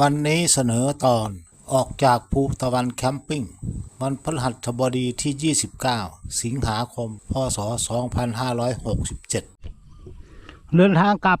วันนี้เสนอตอนออกจากภูตะวันแคมปิ้งวันพฤหัสบดีที่ 29 สิงหาคม พศ 2567 เดินทางกลับ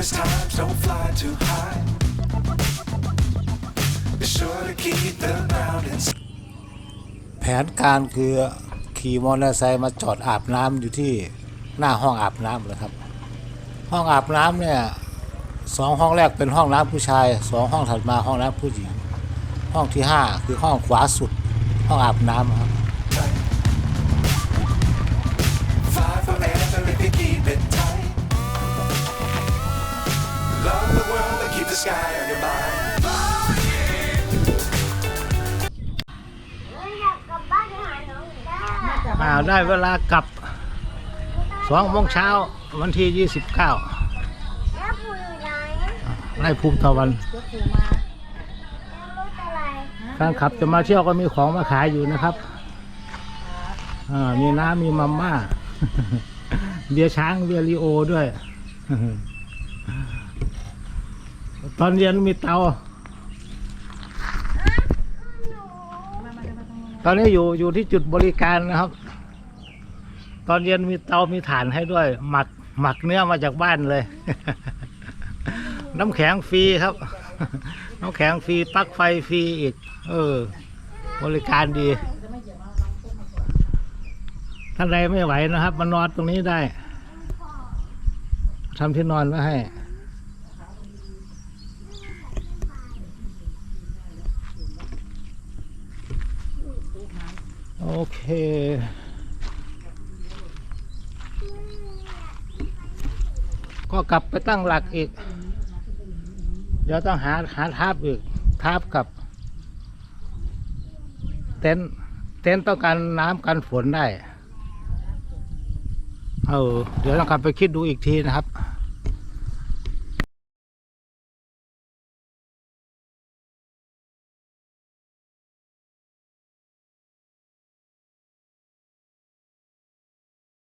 World. Dangerous times don't fly too high. Be sure to keep the ground in แผนการคือขี่มอเตอร์ไซค์มาจอดอาบน้ำอยู่ที่หน้าห้องอาบน้ำเลยครับ ห้องอาบน้ำเนี่ยสองห้องแรกเป็นห้องน้ำผู้ชายสองห้องถัดมาห้องน้ำผู้หญิง ห้องที่ห้าคือห้องขวาสุด ห้องอาบน้ำครับ tight. Fly forever if you keep it tight. Sky on your mind. อยากกลับบ้านไปหาน้องหนูได้อ่าได้เวลากลับสองโมงเช้าวันที่ยี่สิบเก้าแล้วปู่อยู่ไหนไร่ภูมิตะวันแล้วรถอะไรแฟนขับจะมาเที่ยวก็มีของมาขายอยู่นะครับอ่ามีน้ำมีมาม่าเบียช้างเบียร์ลีโอด้วย ตอนเย็นมีเตา ตอนนี้อยู่อยู่ที่จุดบริการนะครับ ตอนเย็นมีเตามีถ่านให้ด้วย หมักหมักเนื้อมาจากบ้านเลย น้ำแข็งฟรีครับ น้ำแข็งฟรีปลั๊กไฟฟรีอีก เออ บริการดี ท่านใดไม่ไหวนะครับ มานอนตรงนี้ได้ทำที่นอนไว้ให้ โอเค ก็กลับไปตั้งหลักอีก เดี๋ยวต้องหาหาทาบอีกทาบกับ เต็นเต็นต้องการน้ำกันฝนได้ เออ เดี๋ยวต้องกลับไปคิดดูอีกทีนะครับ